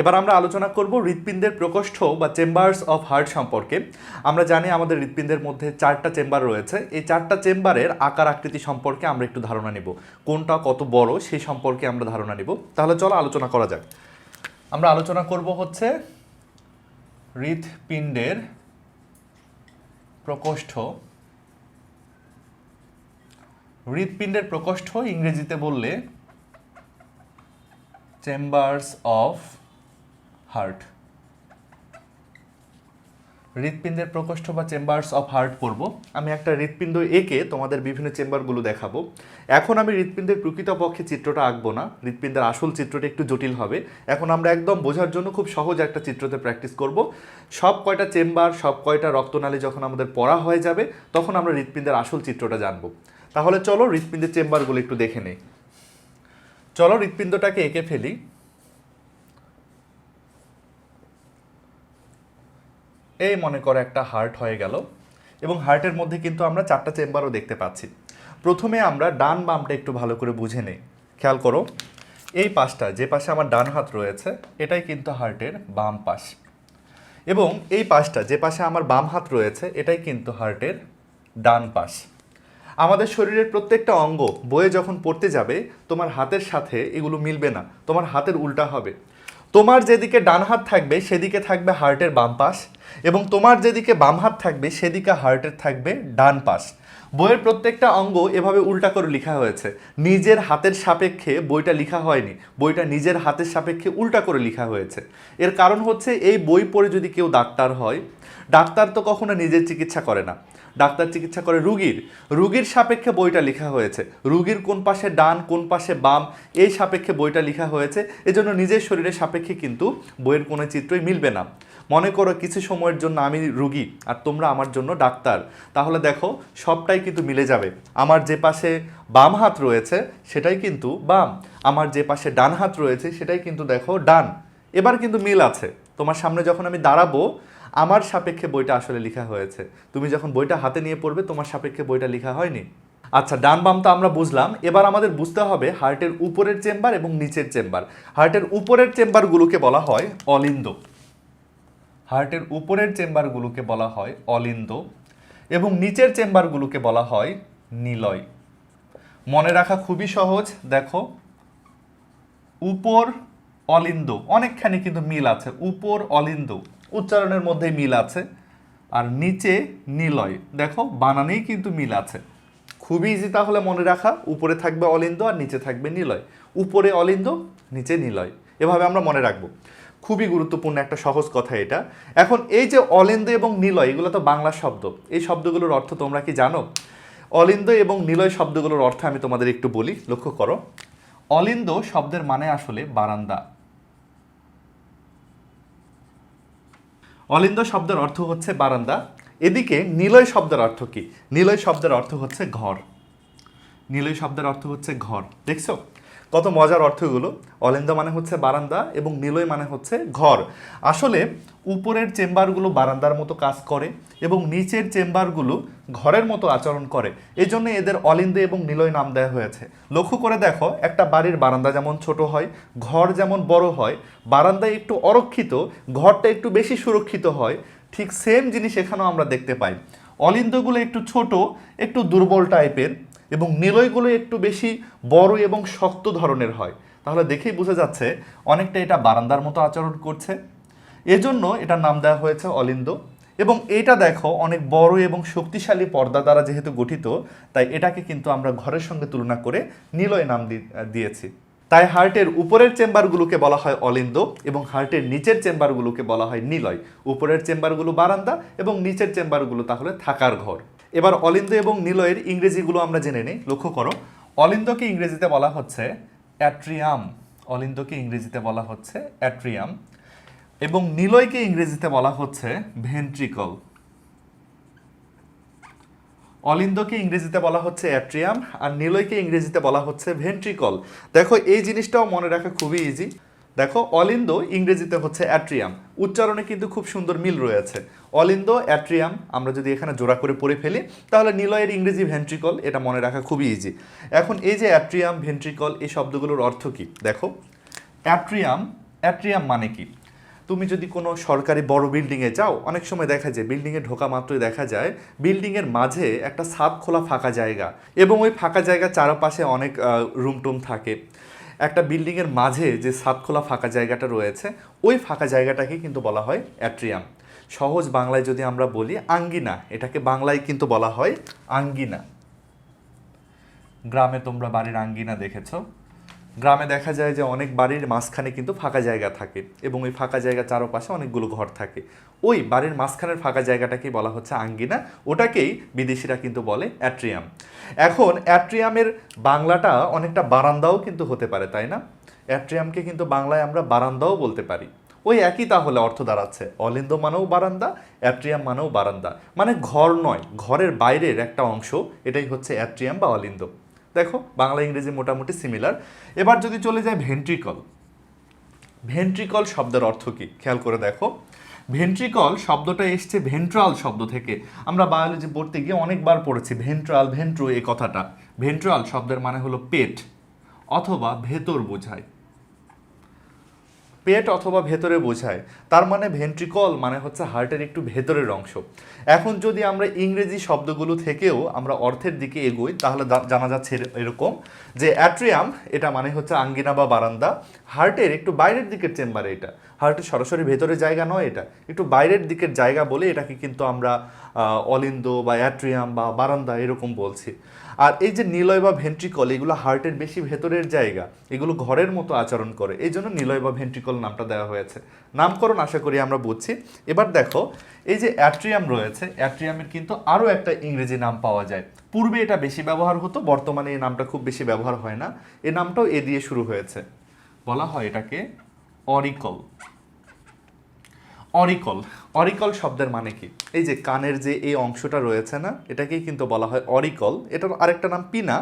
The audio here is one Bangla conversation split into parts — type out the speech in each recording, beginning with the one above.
এবার আমরা আলোচনা করব হৃৎপিণ্ডের প্রকোষ্ঠ বা চেম্বার্স অফ হার্ট সম্পর্কে। আমরা জানি আমাদের হৃৎপিণ্ডের মধ্যে চারটা চেম্বার রয়েছে। এই চারটা চেম্বারের আকার আকৃতি সম্পর্কে আমরা একটু ধারণা নিব। কোনটা কত বড় সেই সম্পর্কে আমরা ধারণা নিব। তাহলে চলো আলোচনা করা যাক। আমরা আলোচনা করব হচ্ছে হৃৎপিণ্ডের প্রকোষ্ঠ। হৃৎপিণ্ডের প্রকোষ্ঠ ইংরেজিতে বললে চেম্বার্স অফ হার্ট। হৃৎপিণ্ডের প্রকোষ্ঠ বা চেম্বার্স অফ হার্ট পড়ব। আমি একটা হৃৎপিণ্ড এঁকে তোমাদের বিভিন্ন চেম্বারগুলো দেখাবো। এখন আমি হৃৎপিণ্ডের প্রকৃতপক্ষে চিত্রটা আঁকবো না। হৃৎপিণ্ডের আসল চিত্রটা একটু জটিল হবে। এখন আমরা একদম বোঝার জন্য খুব সহজ একটা চিত্রতে প্র্যাকটিস করব। সব কয়টা চেম্বার, সব কয়টা রক্তনালী যখন আমাদের পড়া হয়ে যাবে, তখন আমরা হৃৎপিণ্ডের আসল চিত্রটা জানব। তাহলে চলো হৃৎপিণ্ডের চেম্বারগুলো একটু দেখে নেই। চলো হৃৎপিণ্ডটাকে এঁকে ফেলি। এই মনে করো একটা হার্ট হয়ে গেল এবং হার্টের মধ্যে কিন্তু আমরা চারটা চেম্বারও দেখতে পাচ্ছি। প্রথমে আমরা ডান বামটা একটু ভালো করে বুঝে নেই। খেয়াল করো, এই পাশটা, যে পাশে আমার ডান হাত রয়েছে, এটাই কিন্তু হার্টের বাম পাশ। এবং এই পাশটা, যে পাশে আমার বাম হাত রয়েছে, এটাই কিন্তু হার্টের ডান পাশ। আমাদের শরীরের প্রত্যেকটা অঙ্গ বয়ে যখন পড়তে যাবে, তোমার হাতের সাথে এগুলো মিলবে না, তোমার হাতের উল্টা হবে। তোমার যেদিকে ডান হাত থাকবে, সেদিকে থাকবে হার্টের বাম পাশ এবং তোমার যেদিকে বাম হাত থাকবে, সেদিকে হার্টের থাকবে ডান পাশ। বইয়ের প্রত্যেকটা অঙ্গ এভাবে উল্টা করে লেখা হয়েছে। নিজের হাতের সাপেক্ষে বইটা লেখা হয়নি, বইটা নিজের হাতের সাপেক্ষে উল্টা করে লেখা হয়েছে। এর কারণ হচ্ছে, এই বই পড়ে যদি কেউ ডাক্তার হয়, ডাক্তার তো কখনো নিজের চিকিৎসা করে না। ডাক্তার চিকিৎসা করে রুগীর। রুগীর সাপেক্ষে বইটা লেখা হয়েছে। রুগীর কোন পাশে ডান, কোন পাশে বাম, এই সাপেক্ষে বইটা লেখা হয়েছে। এজন্য নিজের শরীরের সাপেক্ষে কিন্তু বইয়ের কোনো চিত্রই মিলবে না। মনে করো কিছু সময়ের জন্য আমি রুগী আর তোমরা আমার জন্য ডাক্তার। তাহলে দেখো, সবটাই কিন্তু মিলে যাবে। আমার যে পাশে বাম হাত রয়েছে, সেটাই কিন্তু বাম। আমার যে পাশে ডান হাত রয়েছে, সেটাই কিন্তু দেখো ডান। এবার কিন্তু মিল আছে। তোমার সামনে যখন আমি দাঁড়াবো আমার সাপেক্ষে বইটা আসলে লেখা হয়েছে। তুমি যখন বইটা হাতে নিয়ে পড়বে, তোমার সাপেক্ষে বইটা লেখা হয়নি। আচ্ছা ডান বাম তো আমরা বুঝলাম। এবার আমাদের বুঝতে হবে হার্টের উপরের চেম্বার এবং নিচের চেম্বার। হার্টের উপরের চেম্বারগুলোকে বলা হয় অলিন্দ। হার্টের উপরের চেম্বারগুলোকে বলা হয় অলিন্দ এবং নিচের চেম্বারগুলোকে বলা হয় নিলয়। মনে রাখা খুবই সহজ। দেখো, উপর অলিন্দ। অনেকখানি কিন্তু মিল আছে। উপর অলিন্দ। উচ্চারণের মধ্যে মিল আছে আর নিচে নিলয়। দেখো, বানানেই কিন্তু মিল আছে। খুবই ইজি তাহলে মনে রাখা, উপরে থাকবে অলিন্দ আর নিচে থাকবে নিলয়। উপরে অলিন্দ, নিচে নিলয়। এভাবে আমরা মনে রাখব। খুবই গুরুত্বপূর্ণ একটা সহজ কথা এটা। এখন এই যে অলিন্দ এবং নিলয়, এগুলো তো বাংলা শব্দ। এই শব্দগুলোর অর্থ তোমরা কি জানো? অলিন্দ এবং নিলয় শব্দগুলোর অর্থ আমি তোমাদের একটু বলি, লক্ষ্য করো। অলিন্দ শব্দের মানে আসলে বারান্দা। অলিন্দ শব্দের অর্থ হচ্ছে বারান্দা। এদিকে নিলয় শব্দের অর্থ কি? নিলয় শব্দের অর্থ হচ্ছে ঘর। নিলয় শব্দের অর্থ হচ্ছে ঘর। দেখছ? কত মজার অর্থগুলো। অলিন্দ মানে হচ্ছে বারান্দা এবং নিলয় মানে হচ্ছে ঘর। আসলে উপরের চেম্বারগুলো বারান্দার মতো কাজ করে এবং নিচের চেম্বারগুলো ঘরের মতো আচরণ করে। এই জন্য এদের অলিন্দে এবং নিলয় নাম দেওয়া হয়েছে। লক্ষ্য করে দেখো, একটা বাড়ির বারান্দা যেমন ছোট হয়, ঘর যেমন বড় হয়, বারান্দায় একটু অরক্ষিত, ঘরটা একটু বেশি সুরক্ষিত হয়, ঠিক সেম জিনিস এখানেও আমরা দেখতে পাই। অলিন্দগুলো একটু ছোট, একটু দুর্বল টাইপের এবং নিলয়গুলো একটু বেশি বড় এবং শক্ত ধরনের হয়। তাহলে দেখেই বোঝা যাচ্ছে অনেকটা এটা বারান্দার মতো আচরণ করছে। এজন্য এটার নাম দেওয়া হয়েছে অলিন্দ। এবং এটা দেখো অনেক বড় এবং শক্তিশালী পর্দা দ্বারা যেহেতু গঠিত, তাই এটাকে কিন্তু আমরা ঘরের সঙ্গে তুলনা করে নিলয় নাম দিয়েছি। তাই হার্টের উপরের চেম্বারগুলোকে বলা হয় অলিন্দ এবং হার্টের নিচের চেম্বারগুলোকে বলা হয় নিলয়। উপরের চেম্বারগুলো বারান্দা এবং নিচের চেম্বারগুলো তাহলে থাকার ঘর। এবার অলিন্দ এবং নিলয়ের ইংরেজিগুলো আমরা জেনে নিই, লক্ষ্য করো। অলিন্দকে ইংরেজিতে বলা হচ্ছে অ্যাট্রিয়াম। অলিন্দকে ইংরেজিতে বলা হচ্ছে অ্যাট্রিয়াম। এবং নিলয়কে ইংরেজিতে বলা হচ্ছে ভেন্ট্রিকল। অলিন্দকে ইংরেজিতে বলা হচ্ছে অ্যাট্রিয়াম আর নিলয়কে ইংরেজিতে বলা হচ্ছে ভেন্ট্রিকল। দেখো, এই জিনিসটাও মনে রাখা খুবই ইজি দেখো, অলিন্দ ইংরেজিতে হচ্ছে অ্যাট্রিয়াম। উচ্চারণে কিন্তু খুব সুন্দর মিল রয়েছে। অলিন্দ, অ্যাট্রিয়াম, আমরা যদি এখানে জোড়া করে পড়ে ফেলি, তাহলে নিলয়ের ইংরেজি ভেন্ট্রিকল, এটা মনে রাখা খুবই ইজি এখন এই যে অ্যাট্রিয়াম, ভেন্ট্রিকল, এই শব্দগুলোর অর্থ কি? দেখো, অ্যাট্রিয়াম অ্যাট্রিয়াম মানে কি? তুমি যদি কোনো সরকারি বড় বিল্ডিংয়ে যাও, অনেক সময় দেখা যায়, বিল্ডিংয়ে ঢোকা মাত্রই দেখা যায়, বিল্ডিংয়ের মাঝে একটা সাপ খোলা ফাঁকা জায়গা। এবং ওই ফাঁকা জায়গার চারপাশে অনেক রুম টুম থাকে। একটা বিল্ডিংয়ের মাঝে যে সাতখোলা ফাঁকা জায়গাটা রয়েছে, ওই ফাঁকা জায়গাটাকে কিন্তু বলা হয় অ্যাট্রিয়াম সহজ বাংলায় যদি আমরা বলি আঙ্গিনা, এটাকে বাংলায় কিন্তু বলা হয় আঙ্গিনা। গ্রামে তোমরা বাড়ির আঙ্গিনা দেখেছ। গ্রামে দেখা যায় যে অনেক বাড়ির মাঝখানে কিন্তু ফাঁকা জায়গা থাকে এবং ওই ফাঁকা জায়গার চারপাশে অনেকগুলো ঘর থাকে। ওই বাড়ির মাঝখানের ফাঁকা জায়গাটাকেই বলা হচ্ছে আঙ্গিনা, ওটাকেই বিদেশিরা কিন্তু বলে অ্যাট্রিয়াম। এখন অ্যাট্রিয়ামের বাংলাটা অনেকটা বারান্দাও কিন্তু হতে পারে, তাই না? অ্যাট্রিয়ামকে কিন্তু বাংলায় আমরা বারান্দাও বলতে পারি। ওই একই তাহলে অর্থ দাঁড়াচ্ছে। অলিন্দ মানেও বারান্দা, অ্যাট্রিয়াম মানেও বারান্দা। মানে ঘর নয়, ঘরের বাইরের একটা অংশ, এটাই হচ্ছে অ্যাট্রিয়াম বা অলিন্দ। দেখো, বাংলা, ইংরেজি মোটামুটি সিমিলার এবার যদি চলে যায় ভেন্ট্রিকল ভেন্ট্রিকল শব্দের অর্থ কী? খেয়াল করে দেখো। ভেন্ট্রিকল শব্দটা এসছে ভেন্ট্রাল শব্দ থেকে। আমরা বায়োলজি পড়তে গিয়ে অনেকবার পড়েছি ভেন্ট্রাল ভেন্ট্রু এই কথাটা। ভেন্ট্রাল শব্দের মানে হলো পেট, অথবা ভেতর বোঝায়। পেট অথবা ভেতরে বোঝায়, তার মানে ভেন্ট্রিকল মানে হচ্ছে হার্টের একটু ভেতরের অংশ। এখন যদি আমরা ইংরেজি শব্দগুলো থেকেও আমরা অর্থের দিকে এগোই, তাহলে জানা যাচ্ছে এর- এরকম যে অ্যাট্রিয়াম, এটা মানে হচ্ছে আঙ্গিনা বা বারান্দা। হার্টের একটু বাইরের দিকের চেম্বারে এটা। হার্টের সরাসরি ভেতরে জায়গা নয় এটা। একটু বাইরের দিকের জায়গা বলে এটাকে কিন্তু আমরা অলিন্দ বা অ্যাট্রিয়াম বা বারান্দা এরকম বলছি। আর এই যে নিলয় বা ভেন্ট্রিকল, এগুলো হার্টের বেশি ভেতরের জায়গা, এগুলো ঘরের মতো আচরণ করে। এই জন্য নিলয় বা ভেন্ট্রিকল নামটা দেওয়া হয়েছে। নামকরণ আশা করি আমরা বুঝছি। এবার দেখো, এই যে অ্যাট্রিয়াম রয়েছে, অ্যাট্রিয়ামের কিন্তু আরও একটা ইংরেজি নাম পাওয়া যায়। পূর্বে এটা বেশি ব্যবহার হতো, বর্তমানে এই নামটা খুব বেশি ব্যবহার হয় না। এই নামটাও এ দিয়ে শুরু হয়েছে। বলা হয় এটাকে অরিকল। অরিকল অরিকল শব্দের মানে কি? এই যে কানের যে এই অংশটা রয়েছে না, এটাকেই কিন্তু বলা হয় অরিকল এটার আরেকটা নাম পিনা।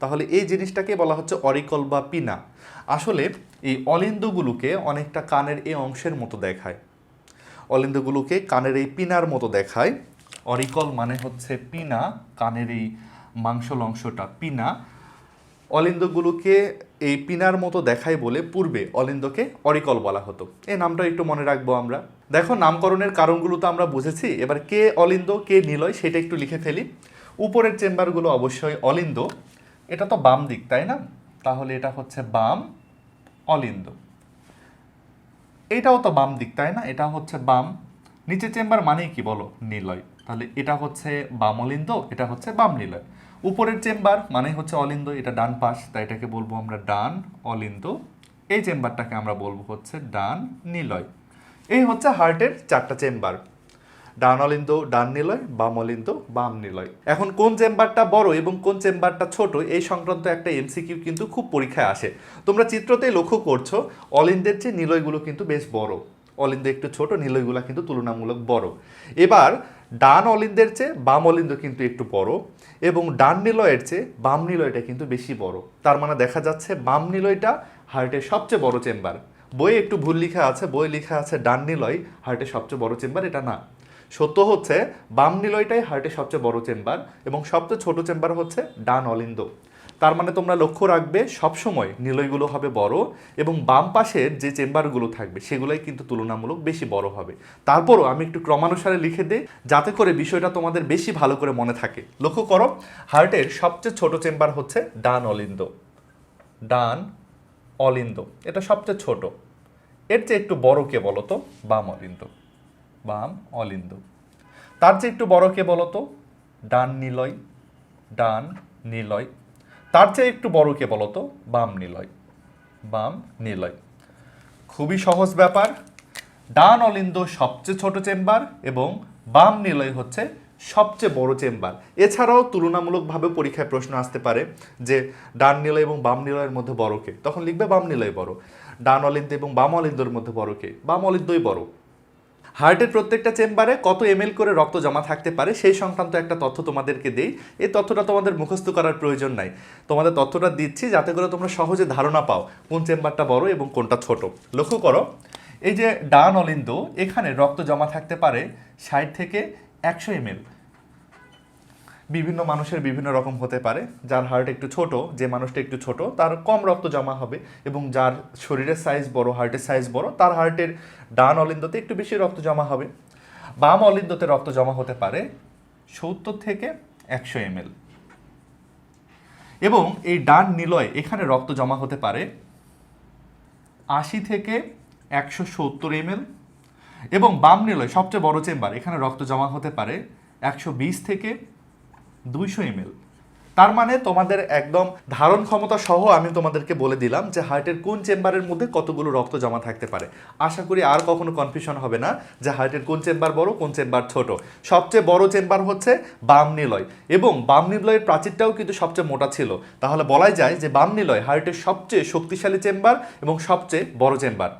তাহলে এই জিনিসটাকে বলা হচ্ছে অরিকল বা পিনা। আসলে এই অলিন্দগুলোকে অনেকটা কানের এই অংশের মতো দেখায়। অলিন্দগুলোকে কানের এই পিনার মতো দেখায়। অরিকল মানে হচ্ছে পিনা, কানের এই মাংসল অংশটা পিনা। অলিন্দগুলোকে এই পিনার মতো দেখায় বলে পূর্বে অলিন্দকে অরিকল বলা হতো। এই নামটা একটু মনে রাখব আমরা। দেখো, নামকরণের কারণগুলো তো আমরা বুঝেছি। এবার কে অলিন্দ, কে নিলয় সেটা একটু লিখে ফেলি। উপরের চেম্বারগুলো অবশ্যই অলিন্দ। এটা তো বাম দিক, তাই না? তাহলে এটা হচ্ছে বাম অলিন্দ। এটাও তো বাম দিক, তাই না? এটা হচ্ছে বাম। নিচের চেম্বার মানেই কি বলো? নিলয়। তাহলে এটা হচ্ছে বাম অলিন্দ এটা হচ্ছে বাম নিলয় উপরের চেম্বার মানে হচ্ছে অলিন্দ এটা ডান পাশ, তাই এটাকে বলব আমরা ডান অলিন্দ এই চেম্বারটাকে আমরা বলব হচ্ছে ডান নিলয়। এই হচ্ছে হার্টের চারটা চেম্বার। ডান অলিন্দ ডান নিলয়, বাম অলিন্দ বাম নিলয়। এখন কোন চেম্বারটা বড় এবং কোন চেম্বারটা ছোট, এই সংক্রান্ত একটা এমসিকিউ কিন্তু খুব পরীক্ষায় আসে। তোমরা চিত্রতেই লক্ষ্য করছ অলিন্দের চেয়ে নিলয়গুলো কিন্তু বেশ বড়। অলিন্দ একটু ছোট, নিলয়গুলো কিন্তু তুলনামূলক বড়। এবার ডান অলিন্দের চেয়ে বাম অলিন্দ কিন্তু একটু বড় এবং ডান নিলয়ের চেয়ে বাম নিলয়টা কিন্তু বেশি বড়। তার মানে দেখা যাচ্ছে বাম নিলয়টা হার্টের সবচেয়ে বড় চেম্বার। বইয়ে একটু ভুল লেখা আছে বই লেখা আছে ডান নিলয় হার্টের সবচেয়ে বড় চেম্বার, এটা না। সত্য হচ্ছে বাম নিলয়টাই হার্টের সবচেয়ে বড় চেম্বার এবং সবচেয়ে ছোট চেম্বার হচ্ছে ডান অলিন্দ। তার মানে তোমরা লক্ষ্য রাখবে, সবসময় নিলয়গুলো হবে বড় এবং বাম পাশের যে চেম্বারগুলো থাকবে সেগুলোই কিন্তু তুলনামূলক বেশি বড় হবে। তারপরও আমি একটু ক্রমানুসারে লিখে দিই, যাতে করে বিষয়টা তোমাদের বেশি ভালো করে মনে থাকে। লক্ষ্য করো, হার্টের সবচেয়ে ছোট চেম্বার হচ্ছে ডান অলিন্দ। ডান অলিন্দ, এটা সবচেয়ে ছোট। এর চেয়ে একটু বড় কে বলো তো বাম অলিন্দ। বাম অলিন্দ। তার চেয়ে একটু বড় কে বলো তো ডান নিলয়। ডান নিলয়। তার চেয়ে একটু বড় কে বলো তো বাম নিলয়। বাম নিলয়। খুবই সহজ ব্যাপার। ডান অলিন্দ সবচেয়ে ছোট চেম্বার এবং বাম নিলয় হচ্ছে সবচেয়ে বড় চেম্বার। এছাড়াও তুলনামূলকভাবে পরীক্ষায় প্রশ্ন আসতে পারে যে ডান নিলয় এবং বাম নিলয়ের মধ্যে বড় কে? তখন লিখবে বাম নিলয় বড়। ডান অলিন্দ এবং বাম অলিন্দর মধ্যে বড় কে? বাম অলিন্দই বড়। হার্টের প্রত্যেকটা চেম্বারে কত এম করে রক্ত জমা থাকতে পারে, সেই সংক্রান্ত একটা তথ্য তোমাদেরকে দেই। এই তথ্যটা তোমাদের মুখস্থ করার প্রয়োজন নাই। তোমাদের তথ্যটা দিচ্ছি যাতে করে তোমরা সহজে ধারণা পাও কোন চেম্বারটা বড় এবং কোনটা ছোট। লক্ষ্য করো, এই যে ডান অলিন্দ এখানে রক্ত জমা থাকতে পারে ষাট থেকে একশো এমএল। বিভিন্ন মানুষের বিভিন্ন রকম হতে পারে। যার হার্ট একটু ছোট, যে মানুষটা একটু ছোট, তার কম রক্ত জমা হবে এবং যার শরীরের সাইজ বড় হার্টের সাইজ বড়, তার হার্টের ডান অলিন্দতে একটু বেশি রক্ত জমা হবে। বাম অলিন্দতে রক্ত জমা হতে পারে সত্তর থেকে একশো এমএল এবং এই ডান নিলয়, এখানে রক্ত জমা হতে পারে আশি থেকে একশো সত্তর এমএল এবং বাম নিলয়, সবচেয়ে বড় চেম্বার এখানে রক্ত জমা হতে পারে একশো বিশ থেকে দুইশো এমএল। তার মানে তোমাদের একদম ধারণ ক্ষমতা সহ আমি তোমাদেরকে বলে দিলাম যে হার্টের কোন চেম্বারের মধ্যে কতগুলো রক্ত জমা থাকতে পারে। আশা করি আর কখনো কনফিউশন হবে না যে হার্টের কোন চেম্বার বড়, কোন চেম্বার ছোট। সবচেয়ে বড় চেম্বার হচ্ছে বাম নিলয় এবং বাম নিলয়ের প্রাচীরটাও কিন্তু সবচেয়ে মোটা ছিল। তাহলে বলাই যায় যে বাম নিলয় হার্টের সবচেয়ে শক্তিশালী চেম্বার এবং সবচেয়ে বড় চেম্বার।